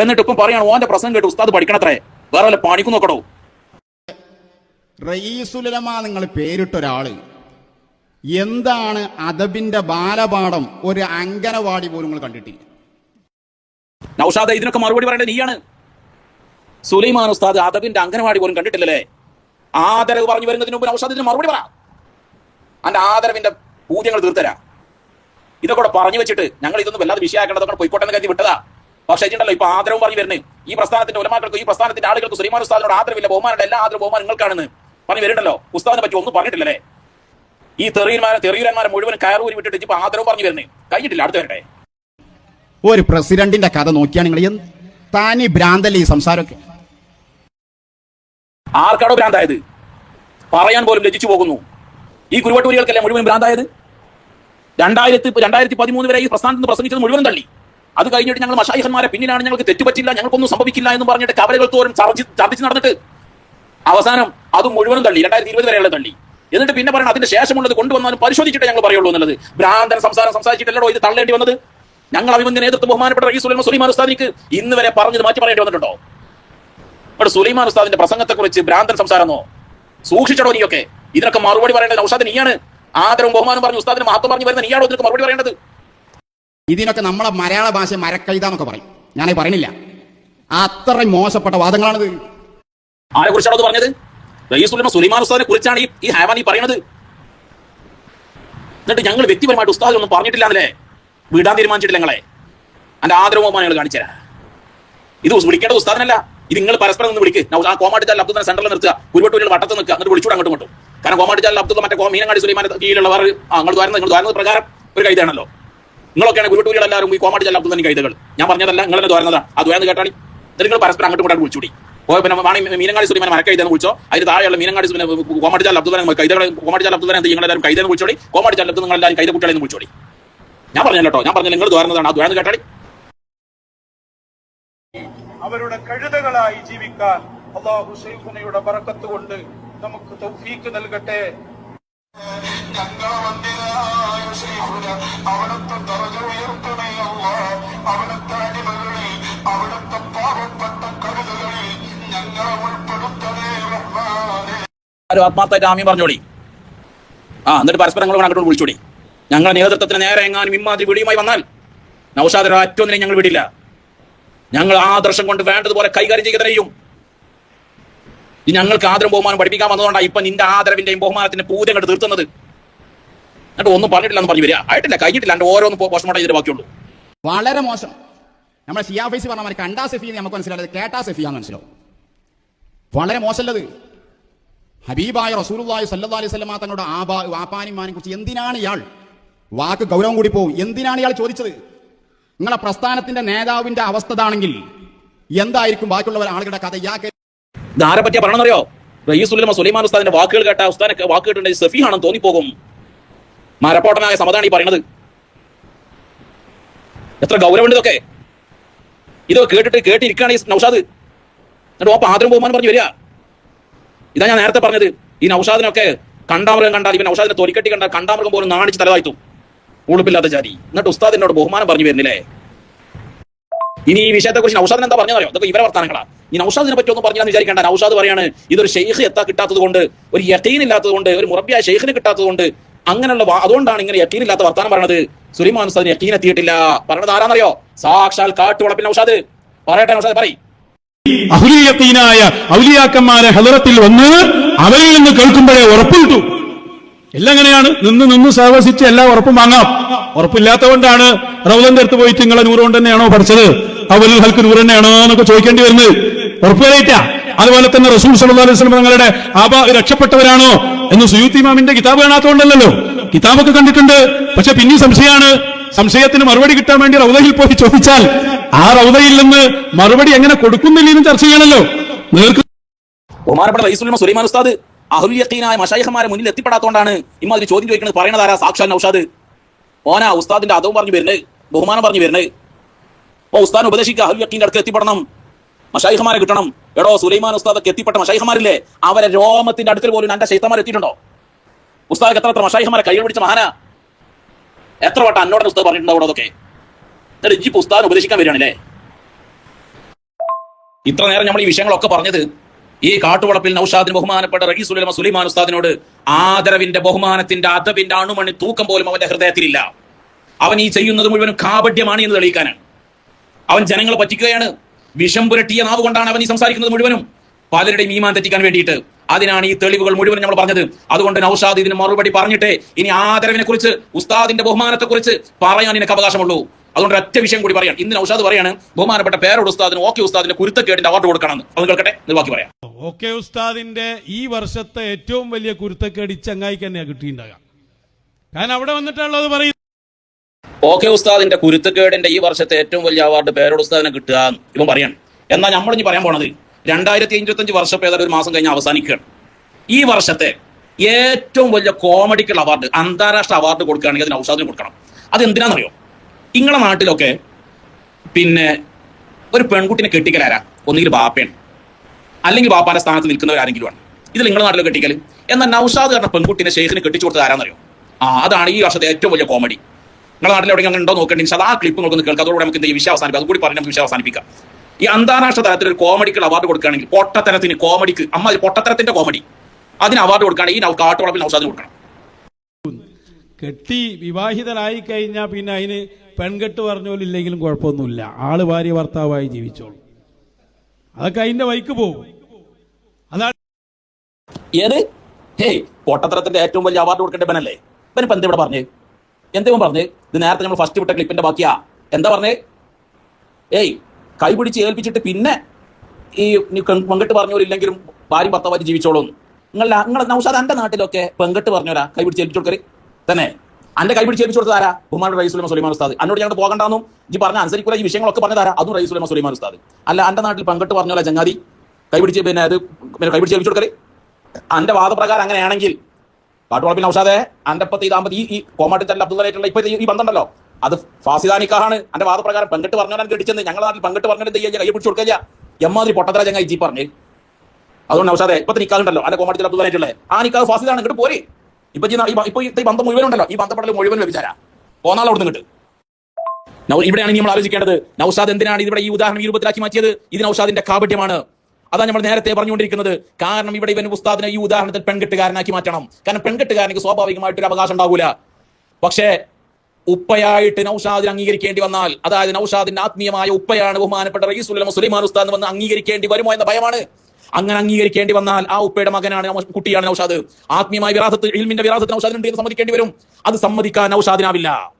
എന്നിട്ട് ഇപ്പം പറയാണ് ഓന്റെ പ്രസംഗം കേട്ട് ഉസ്താദ് പഠിക്കണത്രേ വേറെ വല്ല പണിക്കും നോക്കണോ? റയീസുലമാ നിങ്ങൾ പേരിട്ട ഒരാൾ. എന്താണ് അദബിന്റെ ബാലപാഠം? ഒരു അങ്കനവാടി പോലും നിങ്ങൾ കണ്ടിട്ടില്ല. നൗഷാദ ഇതിനൊക്കെ മറുപടി പറയേണ്ടത് നീയാണ്. സുലൈമാൻ ഉസ്താദ് അദബിന്റെ അങ്കനവാടി പോലും കണ്ടിട്ടില്ലല്ലേ? ആദരവ് പറഞ്ഞു വരുന്നതിന് മുമ്പ് നൗഷാദ് ഇതിന് മറുപടി പറ. അന്റെ ആദരവിന്റെ പൂജ്യങ്ങൾ തീർത്തരാ. ഇതൊക്കെ പറഞ്ഞു വെച്ചിട്ട് ഞങ്ങൾ ഇതൊന്നും വല്ലാതെ വിഷയമാക്കേണ്ടതൊക്കെ പോയിക്കോട്ടെ കരുതി വിട്ടതാ. പക്ഷേ ഉണ്ടല്ലോ ഇപ്പൊ ആദരവും പറഞ്ഞു വരുന്നത്. ഈ പ്രസ്ഥാനത്തിന്റെ ഉലമാക്കൾക്ക് ഈ പ്രസ്ഥാനത്തിന്റെ ആളുകൾക്ക് സുലൈമാൻ ഉസ്താദിനോട് ആദരവില്ല. ബഹുമാനുണ്ട് എല്ലാ ആദരവ് ബഹുമാനം നിങ്ങൾക്കാണെന്ന് പറഞ്ഞു വരുന്നുണ്ടല്ലോ. ഉസ്താദിനെ പറ്റി ഒന്നും പറഞ്ഞിട്ടില്ലല്ലേ? ഈ തെറിയന്മാരെ തെറിയുരന്മാരെ മുഴുവൻ കയറൂരി വിട്ടിട്ട് ഇപ്പൊ ആദരവ് പറഞ്ഞു വരുന്നേ കഴിഞ്ഞിട്ടില്ല അടുത്ത വരട്ടെ. ഒരു പ്രസിഡന്റിന്റെ കഥ നോക്കിയാണ് നിങ്ങൾ താനി ഭ്രാന്തല്ലേ ഈ സംസാരമൊക്കെ? ആർക്കാണോ ഭ്രാന്തായത്? പറയാൻ പോലും ലജിച്ചു പോകുന്നു. ഈ കുരുവട്ടൂരികൾക്കല്ലേ മുഴുവൻ ഭ്രാന്തായത്? രണ്ടായിരത്തി രണ്ടായിരത്തി പതിമൂന്ന് വരെ ഈ പ്രസ്ഥാനത്ത് പ്രസംഗിച്ചത് മുഴുവൻ തള്ളി. അത് കഴിഞ്ഞിട്ട് ഞങ്ങൾ മഷായിഹന്മാരെ പിന്നിലാണ് ഞങ്ങൾക്ക് തെറ്റുപറ്റില്ല ഞങ്ങൾക്കൊന്നും സംഭവിക്കില്ല എന്ന് പറഞ്ഞിട്ട് കവലകൾ തോറും ചർച്ച- ചർച്ച നടന്നിട്ട്. അവസാനം അത് മുഴുവനും തള്ളി. രണ്ടായിരത്തി ഇരുപത് വരെയുള്ള തള്ളി. എന്നിട്ട് പിന്നെ പറയണം അതിന്റെ ശേഷമുള്ളത് കൊണ്ടുവന്നാലും പരിശോധിച്ചിട്ടേ ഞങ്ങൾ പറയുള്ളൂ എന്നുള്ളത്. ഭ്രാന്തൻ സംസാരം സംസാരിച്ചിട്ടല്ലോ ഇത് തള്ളേണ്ടി വന്നത്? ഞങ്ങൾ അഭിമന്യ നേതൃത്വം ബഹുമാനപ്പെട്ട ഈ സുലൈമാൻ സുലൈമാൻ ഉസ്താദിക്ക് ഇന്ന് വരെ പറഞ്ഞത് മാറ്റി പറയേണ്ടി വന്നിട്ടുണ്ടോ? ഇവിടെ സുലൈമാൻ ഉസ്താദിന്റെ പ്രസംഗത്തെക്കുറിച്ച് ഭ്രാന്തൻ സംസാരമോ? സൂക്ഷിച്ചടോ നീയൊക്കെ. ഇതിനൊക്കെ മറുപടി പറയേണ്ടത് ഔഷാദ് നീയാണ് ആദരവും ബഹുമാനം പറഞ്ഞു ഉസ്താദിന് മഹത്വം പറഞ്ഞു വരുന്ന നീയാണോ ഇതിനൊക്കെ മറുപടി പറയേണ്ടത്? ഇതിനൊക്കെ നമ്മളെ മലയാള ഭാഷ മരക്കൈതാന്നൊക്കെ പറയും. ഞാനേ പറയണില്ല അത്ര മോശപ്പെട്ട വാദങ്ങളാണിത്. ആരെ കുറിച്ചാണോ പറഞ്ഞത്? സുലൈമാൻ ഉസ്താദിനെ കുറിച്ചാണ് ഈ ഈ ഹാവാനി പറയുന്നത്. എന്നിട്ട് ഞങ്ങൾ വ്യക്തിപരമായിട്ട് ഉസ്താദ് ഒന്നും പറഞ്ഞിട്ടില്ല എന്നല്ലേ വിടാൻ തീരുമാനിച്ചിട്ടില്ല ഞങ്ങളെ. എന്റെ ആദരവും ഞങ്ങൾ കാണിച്ചുതരാം ഇത് വിളിക്കേണ്ട ഉസ്താദനല്ല. ഇത് നിങ്ങൾ പരസ്പരം നിന്ന് വിളിക്ക്. ആ കോമാട്ടിച്ചാൽ അബ്ദുൽ സെന്ററിൽ നിർത്തുക. കുരുവട്ടൂരിൽ വട്ടത്ത് നിൽക്കുക. എന്നിട്ട് വിളിച്ചൂടെ അങ്ങോട്ട് ഇങ്ങോട്ടും. കാരണം കോമാട്ടിച്ചാൽ അബ്ദുൽ മറ്റേ കോ- മീനങ്ങാടി സുലൈമാൻ കീഴിലുള്ളവർ ആ നിങ്ങൾ ദ്വാരുന്നത് നിങ്ങൾ ദ്വാരുന്നത് പ്രകാരം ഒരു കൈതാണല്ലോ നിങ്ങളൊക്കെയാണ് കുരുവട്ടൂരിൽ എല്ലാവരും ഈ കോമാട്ടിച്ചാൽ അബ്ദുൽ തന്നെ കൈതകൾ. ഞാൻ പറഞ്ഞതല്ല നിങ്ങളെന്നെ ദ്വാരുന്നതാണ്. ആ ദ്വാരം കേട്ടാണ്. നിങ്ങൾ പരസ്പരം അങ്ങോട്ട് ഇങ്ങോട്ടും വിളിച്ചൂടി പിന്നെ വാണി മീനങ്ങാടി സുലിമാൻ മരക്കൈതെന്ന് വിളിച്ചോ? അതിന് താഴെയുള്ള മീനങ്ങാടി കോമടിച്ചാൽ അബ്ദുൽ കൈതകളെ കോമടിച്ചാൽ അബ്ദുൽ എല്ലാവരും കൈതെന്ന് വിളിച്ചോടി. കോമടിച്ചാൽ അബ്ദുൽ നിങ്ങൾ എല്ലാവരും കൈത കുട്ടികളെ വിളിച്ചോടി. ഞാൻ പറഞ്ഞല്ലോ കേട്ടോ ഞാൻ പറഞ്ഞ നിങ്ങൾ ദ്വാരുന്നതാണ്. ആ ദ്വാരം കേട്ടാടി. അവരുടെ കഴുതകളായി ജീവിക്കാൻ അള്ളാഹു ഷെയ്ഖുനയുടെ പറക്കത്ത് കൊണ്ട് നമുക്ക് തൗഫീക്ക് നൽകട്ടെ. ഉയർത്തണേ അല്ല അവിടുത്തെ അടിമകളിൽ ആരും ആത്മാർത്ഥമായിട്ട് ആമ്യം പറഞ്ഞോളി ആ എന്നിട്ട് പരസ്പരം നിങ്ങൾ അങ്ങോട്ട് വിളിച്ചോടി. ഞങ്ങളുടെ നേതൃത്വത്തിന് നേരെ എങ്ങാനും ഇമ്മാതിരി വിടിയുമായി വന്നാൽ നൌഷാദ് ഒറ്റൊന്നിനെ ഞങ്ങൾ വിടില്ല. ഞങ്ങൾ ആദർശം കൊണ്ട് വേണ്ടതുപോലെ കൈകാര്യം ചെയ്യുക തന്നെ ഞങ്ങൾക്ക് ആദരം ബഹുമാനം പഠിപ്പിക്കാൻ വന്നതുകൊണ്ടാണ് ഇപ്പൊ നിന്റെ ആദരവിന്റെയും ബഹുമാനത്തിന്റെ പൂജ കണ്ട് തീർത്തുന്നത്. എന്നിട്ട് ഒന്നും പറഞ്ഞിട്ടില്ല എന്ന് പറഞ്ഞു വരിക. ആയിട്ടില്ല കഴിഞ്ഞിട്ടില്ല. എന്റെ ഓരോന്ന് പോസ്റ്റ്മോർട്ടം ചെയ്തിട്ട് ബാക്കിയുള്ളൂ. വളരെ മോശം. നമ്മളെ സിയാഫീസ് പറഞ്ഞ മാതിരി കണ്ടാ സെഫി നമുക്ക് മനസ്സിലായത് കേട്ടാ സെഫിയാന്ന് മനസ്സിലാവും. വളരെ മോശമല്ലത് ഹബീബായ റസൂലുള്ളാഹി സല്ലല്ലാഹു അലൈഹി വസല്ലമ തങ്ങളുടെ ആബാ വാപ്പാനിമാനെ കുറിച്ച് എന്തിനാണ് ഇയാൾ? വാക്ക് ഗൗരവം കൂടി പോകും എന്തിനാണ് ഇയാൾ ചോദിച്ചത്? നിങ്ങളെ പ്രസ്ഥാനത്തിന്റെ നേതാവിന്റെ അവസ്ഥ ഇതാണെങ്കിൽ എന്തായിരിക്കും? ബാക്കിയുള്ള ആളുകളുടെ കഥ ഇത് ആരെ പറ്റിയ പറയണമെന്നറിയോ? റയീസുല്ലമ സുലൈമാൻ ഉസ്താദിന്റെ വാക്കുകൾ കേട്ട ഉസ്താനെ വാക്ക് കേട്ടിട്ടുണ്ടെങ്കിൽ സഫീഹാണെന്ന് തോന്നിപ്പോകും. മരപ്പോട്ടനായ സമതാണ് ഈ പറയുന്നത് എത്ര ഗൗരവമുണ്ട് ഇതൊക്കെ. ഇതൊക്കെ കേട്ടിട്ട് കേട്ടിരിക്കുകയാണ് ഈ നൗഷാദ്. എന്നിട്ട് ഓപ്പ ആദരം ബഹുമാനം പറഞ്ഞു വരിക. ഇതാ ഞാൻ നേരത്തെ പറഞ്ഞത്. ഈ നൌഷാദിനൊക്കെ കണ്ടാമൃഗം കണ്ടാൽ ഇവൻ ഔഷാദിനെ തൊലിക്കെട്ടി കണ്ടാൽ കണ്ടാമൃഗം പോലും നാണിച്ച് തലതായിത്തു ഉളുപ്പില്ലാത്ത ജാതി. എന്നിട്ട് ഉസ്താദ് എന്നോട് ബഹുമാനം പറഞ്ഞു വരുന്നില്ലേ? ഇനി ഈ വിഷയത്തെ കുറിച്ച് നൗഷാദിന് എന്താ പറഞ്ഞതറിയോ ഇതൊക്കെ ഇവരെ വർത്താനങ്ങളാ. ഈ നൌഷാദിനെ പറ്റി ഒന്നും പറഞ്ഞാൽ വിചാരിക്കേണ്ട. നൌഷാദ് പറയാണ് ഇതൊരു ഷെയ്ഖ് എത്താ കിട്ടാത്തത് കൊണ്ട് ഒരു യക്കീൻ ഇല്ലാത്തത് കൊണ്ട് ഒരു മുറബിയായ ഷെയ്ഖിന് കിട്ടാത്തത് കൊണ്ട് അങ്ങനെയുള്ള അതുകൊണ്ടാണ് ഇങ്ങനെ യക്കീൻ ഇല്ലാത്ത വർത്താനം പറയണത്. സുലിമാൻ ഉസ്താദിന് യക്കീൻ എത്തിയിട്ടില്ല. പറഞ്ഞത് ആരാന്നറിയോ? സാക്ഷാൽ കാട്ടുവളപ്പിന് ഔഷാദ് പറയട്ടെ ഔഷാദ് പറയും. അഹുലിയത്തീനായ ഔലിയാക്കന്മാരെ ഹലറത്തിൽ വന്ന് അവരിൽ നിന്ന് കേൾക്കുമ്പോഴേ ഉറപ്പിട്ടു എല്ലാം എങ്ങനെയാണ് നിന്ന് നിന്ന് സഹവസിച്ച് എല്ലാം ഉറപ്പും വാങ്ങാം. ഉറപ്പില്ലാത്തതുകൊണ്ടാണ് റൗലന്റെ അടുത്ത് പോയിട്ട് നിങ്ങളെ നൂറ് കൊണ്ട് തന്നെയാണോ പഠിച്ചത്? അവലിൽ ഹൽക്ക് നൂറ് തന്നെയാണോ എന്നൊക്കെ ചോദിക്കേണ്ടി വരുന്നത്. ഉറപ്പ് വരയിട്ട അതുപോലെ തന്നെ റസൂൽ സല്ലല്ലാഹു അലൈഹി വസല്ലം തങ്ങളുടെ ആബ രക്ഷപ്പെട്ടവരാണോ എന്ന് സുയൂത്തി ഇമാമിന്റെ കിതാബ് കാണാത്തതുകൊണ്ടല്ലോ കിതാബൊക്കെ കണ്ടിട്ടുണ്ട്. പക്ഷെ പിന്നെ സംശയമാണ്. സംശയത്തിന് മറുപടി കിട്ടാൻ വേണ്ടി റൗദയിൽ പോയി ചോദിച്ചാൽ ആ റൗദയിൽ നിന്ന് മറുപടി എങ്ങനെ കൊടുക്കുന്നില്ലെന്നും ചർച്ച ചെയ്യണല്ലോ. ബഹുമാനപ്പെട്ട സുലൈമാൻ ഉസ്താദ് അഹുൽ യഖീനായ മഷായിഖമാരെ മുന്നിൽ എത്തിപ്പെടാത്തോണ്ടാണ് ഇമ്മാതിരി ചോദ്യം ചോദിക്കുന്നത്. പറയുന്നത് ആരാ? സാക്ഷാൽ ഔഷാദ് ഓനാ ഉസ്താദിന്റെ അതവും പറഞ്ഞു വരുന്നത് ബഹുമാനം പറഞ്ഞു വരുന്നത്. ഓ ഉസ്താദ് ഉപദേശിക്കുക. അഹുൽ യഖീന്റെ അടുത്ത് എത്തിപ്പെടണം. മഷായിഹമാരെ കിട്ടണം. എടോ സുലൈമാൻ ഉസ്താദൊക്കെ എത്തിപ്പെട്ട മഷായിഹമാരില്ലേ അവരെ രോമത്തിന്റെ അടുക്കൽ പോലും എന്റെ ശൈത്തമാർ എത്തിയിട്ടുണ്ടോ? ഉസ്താദ് എത്ര എത്ര മഷായിഹമാരെ കൈ പിടിച്ച മഹാന? എത്ര വട്ടം അന്നോടെ ഉസ്താദ് പറഞ്ഞിട്ടുണ്ടാവും അതൊക്കെ? എന്നിട്ട് ഇജ്ജിപ്പ് ഉസ്താദിനെ ഉപദേശിക്കാൻ വരികയാണല്ലേ? ഇത്ര നേരം നമ്മൾ ഈ വിഷയങ്ങളൊക്കെ പറഞ്ഞത് ഈ കാട്ടുവളപ്പിൽ നൌഷാദിന് ബഹുമാനപ്പെട്ട ഉലമ സുലൈമാൻ ഉസ്താദിനോട് ആദരവിന്റെ ബഹുമാനത്തിന്റെ അതവിന്റെ അണുമണി തൂക്കം പോലും അവന്റെ ഹൃദയത്തിലില്ല. അവൻ ഈ ചെയ്യുന്നത് മുഴുവനും കാപട്യമാണ് എന്ന് തെളിയിക്കാനാണ്. അവൻ ജനങ്ങളെ പറ്റിക്കുകയാണ്. വിഷം പുരട്ടിയ നാവ് കൊണ്ടാണ് അവൻ ഈ സംസാരിക്കുന്നത് മുഴുവനും. പലരുടെയും ഈമാൻ തെറ്റിക്കാൻ വേണ്ടിയിട്ട്. അതിനാണ് ഈ തെളിവുകൾ മുഴുവൻ നമ്മൾ പറഞ്ഞത്. അതുകൊണ്ട് നൌഷാദ് ഇതിന് മറുപടി പറഞ്ഞിട്ടേ ഇനി ആദരവിനെ കുറിച്ച് ഉസ്താദിന്റെ ബഹുമാനത്തെ കുറിച്ച് പറയാൻ നിനക്ക് അവകാശമുള്ളൂ. അതുകൊണ്ട് ഒറ്റ വിഷയം കൂടി പറയാം. ഇന്ന് നൌഷാദ് പറയാണ് ബഹുമാനപ്പെട്ട പേരോട് ഉസ്താദിന് ഓക്കെ ഉസ്താദിന്റെ കുരുത്തക്കേടിന്റെ അവാർഡ് കൊടുക്കണം അത് കേൾക്കട്ടെ ബാക്കി പറയാം. ഓക്കെ ഉസ്താദിന്റെ ഈ വർഷത്തെ ഏറ്റവും വലിയ കുരുത്തക്കേട് ഈ ചങ്ങായിക്ക് തന്നെയാണ് കിട്ടിയിട്ടുണ്ടാകാം കാരണം അവിടെ വന്നിട്ടുള്ളത് പറയും. ഓക്കെ ഉസ്താദിന്റെ കുരുത്തക്കേടിന്റെ ഈ വർഷത്തെ ഏറ്റവും വലിയ അവാർഡ് പേരോട് ഉസ്താദിനെ കിട്ടുക ഇപ്പം ഇവൻ പറയാണ്. എന്നാൽ നമ്മൾ ഇനി പറയാൻ പോണത് രണ്ടായിരത്തി അഞ്ചത്തി വർഷം ഏതായാലും ഒരു മാസം കഴിഞ്ഞ് അവസാനിക്കുകയാണ്. ഈ വർഷത്തെ ഏറ്റവും വലിയ കോമഡിക്കൽ അവാർഡ് അന്താരാഷ്ട്ര അവാർഡ് കൊടുക്കുകയാണെങ്കിൽ അതിന് ഔഷാദിന് കൊടുക്കണം. അത് എന്തിനാണെന്നറിയോ നിങ്ങളെ നാട്ടിലൊക്കെ പിന്നെ ഒരു പെൺകുട്ടിനെ കെട്ടിക്കലാരാ ഒന്നുകിൽ ബാപ്പയാണ്. അല്ലെങ്കിൽ ബാപ്പാന്റെ സ്ഥാനത്ത് നിൽക്കുന്നവരാരെങ്കിലും ആണ്. ഇത് നിങ്ങളുടെ നാട്ടിൽ കെട്ടിക്കൽ. എന്നാൽ നൌഷാദ് കാരണം പെൺകുട്ടിനെ ഷെയ്ഖിന് കെട്ടിച്ചു കൊടുത്തത് ആരാന്നറിയോ? ആ അതാണ് ഈ വർഷത്തെ ഏറ്റവും വലിയ കോമഡി. നിങ്ങളുടെ നാട്ടിൽ എവിടെയെങ്കിലും ഉണ്ടോ നോക്കേണ്ടി? ആ ക്ലിപ്പ് നോക്കുന്ന കേൾക്കാം. അതോടെ നമുക്ക് ഈ വിഷയം അവസാനിപ്പിക്കാം. അതുകൂടി പറഞ്ഞ് നമുക്ക് വിഷയം അവസാനിപ്പിക്കാം. ഈ അന്താരാഷ്ട്ര തലത്തിൽ ഒരു കോമഡിക്ക് അവാർഡ് കൊടുക്കുകയാണെങ്കിൽ പൊട്ടത്തരത്തിന് കോമഡിക്ക് അമ്മ പൊട്ടത്തരത്തിന്റെ കോമഡി. അതിന് അവാർഡ് കൊടുക്കുകയാണെങ്കിൽ ഈ കാട്ടുവളപ്പിൽ നൗഷാദിന് കൊടുക്കണം. കെട്ടി വിവാഹിതനായി കഴിഞ്ഞാൽ പിന്നെ അതിന് പെൺകെട്ട് പറഞ്ഞോലില്ലെങ്കിലും കുഴപ്പമൊന്നുമില്ല. ആൾ ഭാര്യ ഭർത്താവായി ജീവിച്ചോളൂ. അതൊക്കെ അതിന്റെ വൈക്ക് പോകും. അതാണ് ഏത്? ഹേയ് പൊട്ടത്തരത്തിന്റെ ഏറ്റവും വലിയ അവാർഡ് കൊടുക്കേണ്ട ബനല്ലേ ഇവനിപ്പോ എന്താ ഇവിടെ പറഞ്ഞേ? എന്തേലും പറഞ്ഞേ? ഇത് നേരത്തെ നമ്മൾ ഫസ്റ്റ് വിട്ട ക്ലിപ്പിന്റെ ബാക്കിയാ. എന്താ പറഞ്ഞേ? ഏയ് കൈ പിടിച്ച് ഏൽപ്പിച്ചിട്ട് പിന്നെ ഈ പെങ്കെട്ട് പറഞ്ഞവരില്ലെങ്കിലും ഭാര്യ ഭർത്താവായിട്ട് ജീവിച്ചോളൂ നിങ്ങൾ നിങ്ങൾ നൗഷാദ് എന്റെ നാട്ടിലൊക്കെ പെങ്കെട്ട് പറഞ്ഞവരാ കൈപിടിച്ച് ഏൽപ്പിച്ചു കൊടുക്കര് തന്നെ? അന്റെ കൈപിടിച്ച് ഏൽപ്പിച്ചു ഏൽപ്പിച്ചു കൊടുത്തതാരാ ബഹുമാൻ റൈസുലമ സുലൈമാൻ ഉസ്താദ്. അന്നോട് ഞങ്ങൾ പോകണ്ടെന്നും ഈ പറഞ്ഞ അനുസരിക്കൂല ഈ വിഷയങ്ങളൊക്കെ പറഞ്ഞതാരാ അതും റൈസുലമ സുലൈമാൻ ഉസ്താദ്. അല്ല എന്റെ നാട്ടിൽ പെങ്കെട്ട് പറഞ്ഞോല ചങ്ങാതി? കൈപിടിച്ച് പിന്നെ അത് പിന്നെ കൈ പിടിച്ച് ഏൽപ്പിച്ചു കൊടുക്കൽ അന്റെ വാദപ്രകാരം അങ്ങനെയാണെങ്കിൽ കാട്ടുവളപ്പിൽ നൗഷാദെ അന്റെ ഇപ്പത്തെ ഈ ദാമ്പതി ഈ കോമാട്ടിത്തല്ല അബ്ദുള്ളായിട്ടുള്ള ഇപ്പൊ ഈ ബന്ധമുണ്ടല്ലോ അത് ഫാസിദാനിക്കാണ് അന്റെ വാദപ്രകാരം പെങ്കിട്ട് പറഞ്ഞാൽ കെട്ടിച്ചെന്ന് ഞങ്ങളുടെ നാട്ടിൽ പെങ്കിട്ട് പറഞ്ഞിട്ട് എന്ത് ചെയ്യാ? കൈ പിടിച്ച് കൊടുക്കില്ല എമ്മാതിരി പൊട്ടത്തര ചങ്ങ ജി പറഞ്ഞ്. അതുകൊണ്ട് നൗഷാദെ ഇപ്പത്തെ നിക്കാറുണ്ടല്ലോ അല്ലെ കോമാട്ടിത്തൽ അബ്ദുള്ളായിട്ടുള്ള ആ നിക്കാ ഫാസിദാണ്. ഇങ്ങോട്ട് പോരെ. ഇപ്പൊ ഇപ്പൊ ഈ ബന്ധം മുഴുവൻ ഉണ്ടല്ലോ ഈ ബന്ധപ്പെടൽ മുഴുവൻ ലഭിച്ചാരാ. പോന്നാളെ അവിടെ നിന്ന് ഇവിടെയാണ് നമ്മൾ ആലോചിക്കേണ്ടത് നൌസാദ് എന്തിനാണ് ഇവിടെ ഈ ഉദാഹരണം ഈ രൂപത്തിലാക്കി മാറ്റിയത്? ഇത് നൌസാദിന്റെ കാപട്യമാണ്. അതാണ് നമ്മൾ നേരത്തെ പറഞ്ഞുകൊണ്ടിരിക്കുന്നത്. കാരണം ഇവിടെ ഇവൻ ഉസ്താദിനെ ഈ ഉദാഹരണത്തിൽ പെൺകെട്ടുകാരനാക്കി മാറ്റണം. കാരണം പെൺകെട്ടുകാരനക്ക് സ്വാഭാവികമായിട്ടൊരു അവകാശം ഉണ്ടാവൂല. പക്ഷേ ഉപ്പയായിട്ട് നൌഷാദിന് അംഗീകരിക്കേണ്ടി വന്നാൽ അതായത് നൗഷാദിന്റെ ആത്മീയമായ ഉപ്പയാണ് ബഹുമാനപ്പെട്ട റയീസുലമ സുലൈമാൻ ഉസ്താദ് വന്ന് അംഗീകരിക്കേണ്ടി വരുമോ എന്ന ഭയമാണ്. അങ്ങനെ അംഗീകരിക്കേണ്ടി വന്നാൽ ആ ഉപ്പയുടെ മകനാണ് കുട്ടിയാണ് നൌഷാദ്. ആത്മീയമായ വിരാസത്ത് ഇൽമിന്റെ വിരാസത്ത് നൌഷാദിനുണ്ട് എന്ന് സമ്മതിക്കേണ്ടി വരും. അത് സമ്മതിക്കാൻ നൌഷാദിനാവില്ല.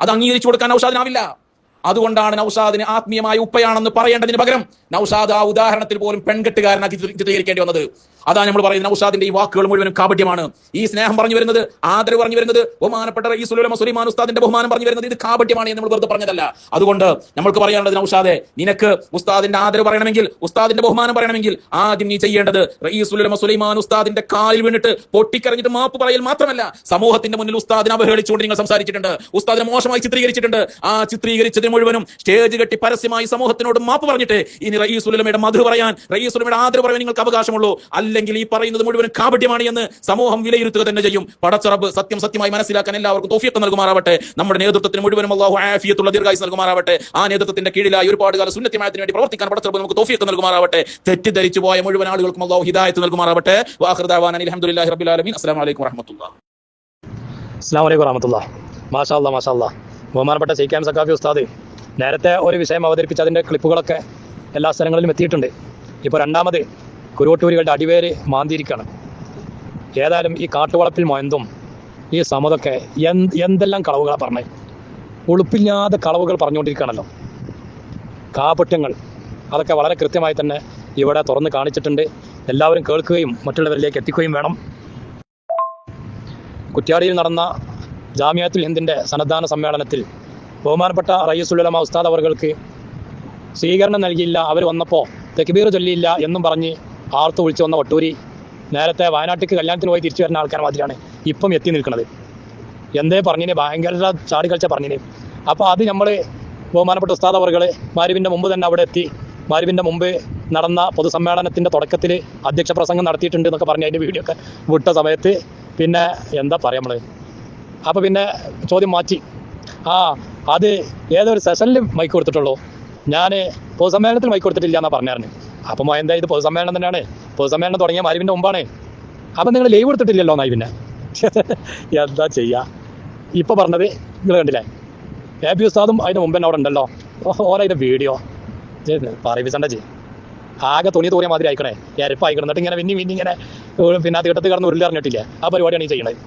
അത് അംഗീകരിച്ചു കൊടുക്കാൻ നൌഷാദിനാവില്ല. അതുകൊണ്ടാണ് നൌഷാദിന് ആത്മീയമായ ഉപ്പയാണെന്ന് പറയേണ്ടതിന് പകരം നൌഷാദ് ആ ഉദാഹരണത്തിൽ പോലും പെൺകെട്ടുകാരനാക്കി ചിത്രീ- ചിത്രീകരിക്കേണ്ടി വന്നത്. അതാ നമ്മൾ പറയുന്ന ഉസ്താദിന്റെ ഈ വാക്കുകൾ മുഴുവനും കാപട്യമാണ്. ഈ സ്നേഹം പറഞ്ഞു വരുന്നത് ആദരവ് പറഞ്ഞു വരുന്നത് ബഹുമാനപ്പെട്ട റയീസുലുലമ സുലൈമാൻ ഉസ്താദിന്റെ ബഹുമാനം പറഞ്ഞു വരുന്നത് ഇത് കാപട്യമാണ് എന്ന് നമ്മൾ വെറുതെ പറഞ്ഞതല്ല. അതുകൊണ്ട് നമ്മൾക്ക് പറയാനുള്ളത് നൗഷാദെ നിനക്ക് ഉസ്താദിന്റെ ആദരവ് പറയണമെങ്കിൽ ഉസ്താദിന്റെ ബഹുമാനം പറയണമെങ്കിൽ ആദ്യം നീ ചെയ്യേണ്ടത് റയീസുലുലമ സുലൈമാൻ ഉസ്താദിന്റെ കാലിൽ വീണിട്ട് പൊട്ടിക്കറിഞ്ഞിട്ട് മാപ്പ് പറയൽ മാത്രമല്ല സമൂഹത്തിന്റെ മുന്നിൽ ഉസ്താദിനെ അവഹേളിച്ചുകൊണ്ട് നിങ്ങൾ സംസാരിച്ചിട്ടുണ്ട്. ഉസ്താദിനെ മോശമായി ചിത്രീകരിച്ചിട്ടുണ്ട്. ആ ചിത്രീകരിച്ചതിന് മുഴുവനും സ്റ്റേജ് കെട്ടി പരസ്യമായി സമൂഹത്തിനോട് മാപ്പ് പറഞ്ഞിട്ട് ഇനി റയീസുലമയുടെ മധു പറയാൻ റയീസുലമയുടെ ആദരവ് പറയാൻ നിങ്ങൾക്ക് അവകാശമുള്ളൂ. അല്ലെങ്കിൽ ഈ പറയുന്നത് മുഴുവൻ കാപട്യമാണ് എന്ന് സമൂഹം വിലയിരുത്തുക തന്നെ ചെയ്യും. പടച്ചറബ് സത്യം സത്യമായി മനസ്സിലാക്കാൻ എല്ലാവർക്കും തോഫിയൊക്കെ നൽകുമാറാവട്ടെ. നമ്മുടെ നേതൃത്വത്തിന് മുഴുവനും അള്ളാഹു ആഫിയത്തുള്ള ദീർഘായുസ് നൽകുമാറാവട്ടെ. ആ നേതൃത്വത്തിന്റെ കീഴിലായി ഒരുപാട് കാലം സുന്നത്യമായതിനു വേണ്ടി പ്രവർത്തിക്കാൻ പടച്ചറബ് നമുക്ക് തോഫിയൊക്കെ നൽകുമാറാവട്ടെ. തെറ്റിദ്ധരിച്ചു പോയ മുഴുവൻ ആളുകൾക്കും അള്ളാഹു ഹിദായത്ത് നൽകുമാറാവട്ടെ. അലഹമുല്ലാഹി റബ്ബിൽ ആലമീൻ. അസ്സലാമു അലൈക്കും വറഹ്മത്തുള്ളാഹി. അസ്സാം വലൈക്കും വറഹമത്തുള്ള മാഷാ അല്ലാ മാഷാ ബഹുമാനപ്പെട്ട സൈക്കാം സക്കാഫി ഉസ്താദ് നേരത്തെ ഒരു വിഷയം അവതരിപ്പിച്ച അതിന്റെ ക്ലിപ്പുകളൊക്കെ എല്ലാ സ്ഥലങ്ങളിലും എത്തിയിട്ടുണ്ട്. ഇപ്പോൾ രണ്ടാമത് കുരുവട്ടൂരികളുടെ അടിവേര് മാന്തിയിരിക്കുകയാണ് ഏതായാലും ഈ കാട്ടുവളപ്പിൽ മൊയന്തും ഈ സമതൊക്കെ എന്ത് എന്തെല്ലാം കളവുകളാണ് പറഞ്ഞത് ഉളുപ്പില്ലാതെ കളവുകൾ പറഞ്ഞുകൊണ്ടിരിക്കുകയാണല്ലോ. കാപട്യങ്ങൾ അതൊക്കെ വളരെ കൃത്യമായി തന്നെ ഇവിടെ തുറന്ന് കാണിച്ചിട്ടുണ്ട്. എല്ലാവരും കേൾക്കുകയും മറ്റുള്ളവരിലേക്ക് എത്തിക്കുകയും വേണം. കുറ്റ്യാടിയിൽ നടന്ന ജാമ്യാത്തുൽ ഹിന്ദിന്റെ സന്നദ്ധാന സമ്മേളനത്തിൽ ബഹുമാനപ്പെട്ട റയ്യസുല്ലമ ഉസ്താദ് അവർക്ക് സ്വീകരണം നൽകിയില്ല. അവർ വന്നപ്പോൾ തെക്കുബീർ ചൊല്ലിയില്ല എന്നും പറഞ്ഞ് ആർത്ത് വിളിച്ചു വന്ന ഒട്ടൂരി നേരത്തെ വയനാട്ടിലേക്ക് കല്യാണത്തിന് പോയി തിരിച്ചു വരുന്ന ആൾക്കാർ മാതിരിയാണ് ഇപ്പം എത്തി നിൽക്കുന്നത്. എന്തേ പറഞ്ഞിന്? ഭയങ്കര ചാടി കളിച്ച പറഞ്ഞിന്. അപ്പോൾ അത് നമ്മൾ ബഹുമാനപ്പെട്ട ഉസ്താദ് അവർ മാരുവിന്റെ മുമ്പ് തന്നെ അവിടെ എത്തി. മാരുവിന്റെ മുമ്പ് നടന്ന പൊതുസമ്മേളനത്തിന്റെ തുടക്കത്തിൽ അധ്യക്ഷ പ്രസംഗം നടത്തിയിട്ടുണ്ട് എന്നൊക്കെ പറഞ്ഞ് അതിന്റെ വീഡിയോ ഒക്കെ വിട്ട സമയത്ത് പിന്നെ എന്താ പറയുക നമ്മൾ അപ്പോൾ പിന്നെ ചോദ്യം മാറ്റി. ആ അത് ഏതൊരു സെഷനിൽ മൈക്ക് കൊടുത്തിട്ടുള്ളൂ. ഞാൻ പൊതുസമ്മേളനത്തിൽ മൈക്ക് കൊടുത്തിട്ടില്ല എന്നാണ് പറഞ്ഞായിരുന്നു. അപ്പം എന്താ ഇത് പൊതുസമ്മേളനം തന്നെയാണ്. പൊതുസമ്മേളനം തുടങ്ങിയ മാരിവിന്റെ മുമ്പാണ്. അപ്പം നിങ്ങൾ ലൈവ് എടുത്തിട്ടില്ലല്ലോ എന്നായി പിന്നെ <laughs> എന്താ ചെയ്യുക ഇപ്പോൾ പറഞ്ഞത് നിങ്ങൾ കണ്ടില്ലേ? എ പി ഉസ്താദും അതിന് മുമ്പ് തന്നെ അവിടെ ഉണ്ടല്ലോ. ഓരോ വീഡിയോ. പറയിപ്പിച്ചണ്ട ചെയ്യും ആകെ തുണി തൂറിയ മാതിരി ആയിക്കണേ. എരപ്പ് ആയിക്കണം എന്നിട്ട് ഇങ്ങനെ പിന്നെ പിന്നെ ഇങ്ങനെ പിന്നെ തീട്ടത്ത് കിടന്ന് ഉരുളി അറിഞ്ഞിട്ടില്ല ആ പരിപാടിയാണ് ഈ ചെയ്യണത്.